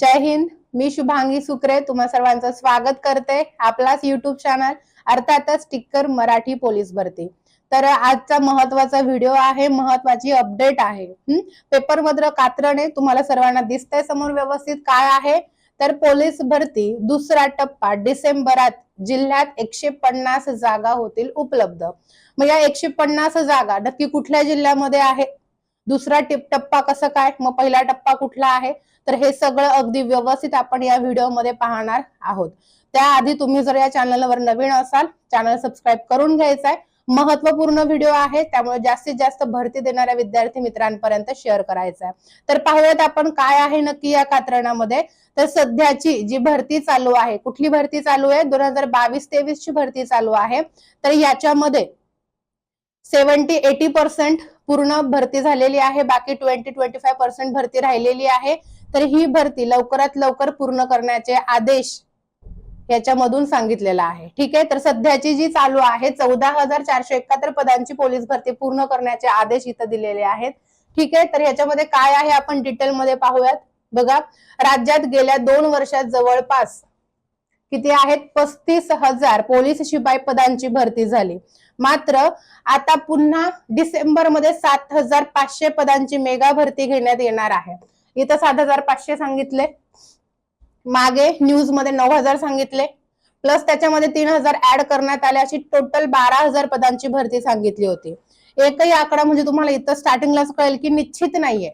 जय हिंद मी शुभांगी सुक्रे तुम्हा सर्वांचं स्वागत करते आपलाच युट्यूब चॅनल अर्थातच स्टिक्कर मराठी पोलीस भरती. तर आजचा महत्त्वाचा व्हिडिओ आहे महत्वाची अपडेट आहे. पेपर मधलं कात्रणे तुम्हाला सर्वांना दिसतंय समोर व्यवस्थित काय आहे? तर पोलीस भरती दुसरा टप्पा डिसेंबरात जिल्ह्यात एकशे पन्नास जागा होतील उपलब्ध. मग या एकशे पन्नास जागा नक्की कुठल्या जिल्ह्यामध्ये आहे? दुसरा टिप टप्पा कसं काय? मग पहिला टप्पा कुठला आहे? तर हे सगळं अगदी व्यवस्थित आपण या व्हिडिओमध्ये पाहणार आहोत. त्याआधी तुम्ही जर या चॅनलवर नवीन असाल चॅनल सबस्क्राईब करून घ्यायचा आहे. महत्त्वपूर्ण व्हिडिओ आहे त्यामुळे जास्तीत जास्त भरती देणाऱ्या विद्यार्थी मित्रांपर्यंत शेअर करायचा आहे. तर पाहूयात आपण काय आहे नक्की या कात्रणामध्ये. तर सध्याची जी भरती चालू आहे कुठली भरती चालू आहे? दोन हजार बावीस तेवीस ची भरती चालू आहे. तर याच्यामध्ये सेव्हन्टी एटी पर्सेंट पूर्ण भरती झालेली आहे. बाकी ट्वेंटी ट्वेंटी फाय पर्सेंट भरती राहिलेली आहे. तर ही भरती लवकरात लवकर पूर्ण करण्याचे आदेश याच्यामधून सांगितलेला आहे. ठीक आहे? तर सध्याची जी चालू आहे चौदा हजार चारशे एकाहत्तर पदांची पोलीस भरती पूर्ण करण्याचे आदेश इथं दिलेले आहेत. ठीक आहे? तर याच्यामध्ये काय आहे? आपण डिटेलमध्ये पाहूयात. बघा राज्यात गेल्या दोन वर्षात जवळपास किती आहेत? पस्तीस हजार पोलीस शिपाई पदांची भरती झाली. मात्र आता पुन्हा डिसेंबरमध्ये सात हजार पाचशे पदांची मेगा भरती घेण्यात येणार आहे. इथं सात हजार पाचशे सांगितले. मागे न्यूजमध्ये नऊ हजार सांगितले. प्लस त्याच्यामध्ये तीन हजार ऍड करण्यात आले अशी टोटल बारा हजार पदांची भरती सांगितली होती. एकही आकडा म्हणजे तुम्हाला इथं स्टार्टिंगलाच कळेल की निश्चित नाहीये.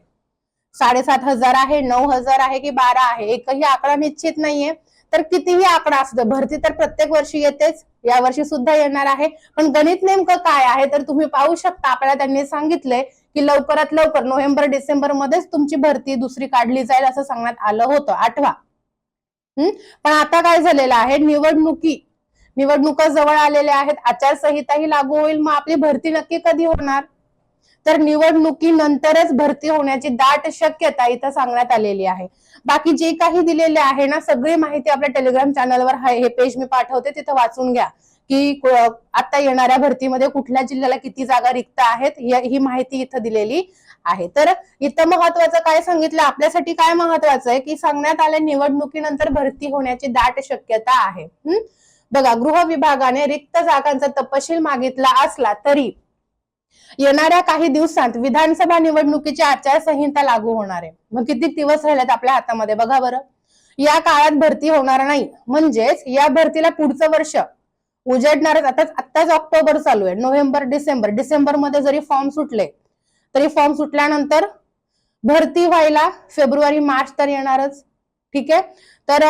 साडेसात हजार आहे नऊ हजार आहे की बारा आहे एकही आकडा निश्चित नाहीये. तर कितीही आकडा असतो भरती तर प्रत्येक वर्षी येतेच या वर्षी सुद्धा येणार आहे. पण गणित नेमकं काय आहे तर तुम्ही पाहू शकता आपल्याला त्यांनी सांगितलंय की लवकरात लवकर नोव्हेंबर डिसेंबर मध्येच तुमची भरती दुसरी काढली जाईल असं सांगण्यात आलं होतं. आठवा. हम्म पण आता काय झालेलं आहे निवडणुकी निवडणुका जवळ आलेल्या आहेत आचारसंहिताही लागू होईल मग आपली भरती नक्की कधी होणार? तर निवडणुकीनंतरच भरती होण्याची दाट शक्यता इथं सांगण्यात आलेली आहे. बाकी जे काही दिलेले आहे ना सगळी माहिती आपल्या टेलिग्राम चॅनलवर हे पेज मी पाठवते तिथं वाचून घ्या. की आता येणाऱ्या भरतीमध्ये कुठल्या जिल्ह्याला किती जागा रिक्त आहेत ही माहिती इथं दिलेली आहे. तर इथं महत्वाचं काय सांगितलं? आपल्यासाठी काय महत्वाचं आहे? की सांगण्यात आले निवडणुकीनंतर भरती होण्याची दाट शक्यता आहे. बघा गृह विभागाने रिक्त जागांचा तपशील मागितला असला तरी येणाऱ्या काही दिवसांत विधानसभा निवडणुकीची आचारसंहिता लागू होणार आहे. मग किती दिवस राहिलेत आपल्या हातामध्ये? बघा बरं. या काळात भरती होणार नाही. म्हणजेच या भरतीला पुढचं वर्ष उजडणारच. आता आत्ताच ऑक्टोबर चालू आहे. November December. डिसेंबरमध्ये जरी फॉर्म सुटले तरी फॉर्म सुटल्यानंतर भरती व्हायला फेब्रुवारी मार्च तर येणारच. ठीक आहे? तर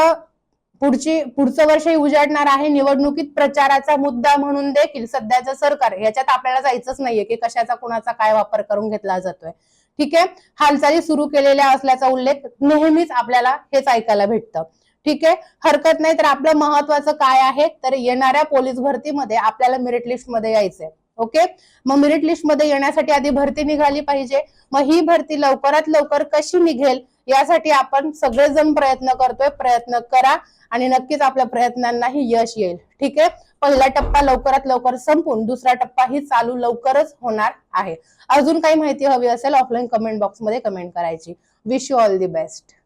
पुढची पुढचं वर्षही उजाडणार आहे. निवडणुकीत प्रचाराचा मुद्दा म्हणून देखील सध्याचं सरकार याच्यात आपल्याला जायचंच नाहीये की कशाचा कुणाचा काय वापर करून घेतला जातोय. ठीक आहे? हालचाली सुरू केलेल्या असल्याचा उल्लेख नेहमीच आपल्याला हेच ऐकायला भेटतं. ठीक आहे? हरकत नाही तर आपलं महत्वाचं काय आहे? तर येणाऱ्या पोलीस भरतीमध्ये आपल्याला मेरिट लिस्टमध्ये यायचंय. ओके? मग मेरिट लिस्टमध्ये येण्यासाठी आधी भरती निघाली पाहिजे. मग ही भरती लवकरात लवकर कशी निघेल? यासाठी आपण सगळेजण प्रयत्न करतोय प्रयत्न करा आणि नक्कीच आपल्या प्रयत्नांनाही यश येईल. ठीक आहे? पहिला टप्पा लवकरात लवकर संपून दुसरा टप्पा ही चालू लवकरच होणार आहे. अजून काही माहिती हवी असेल ऑफलाईन कमेंट बॉक्समध्ये कमेंट करायची. Wish you all the best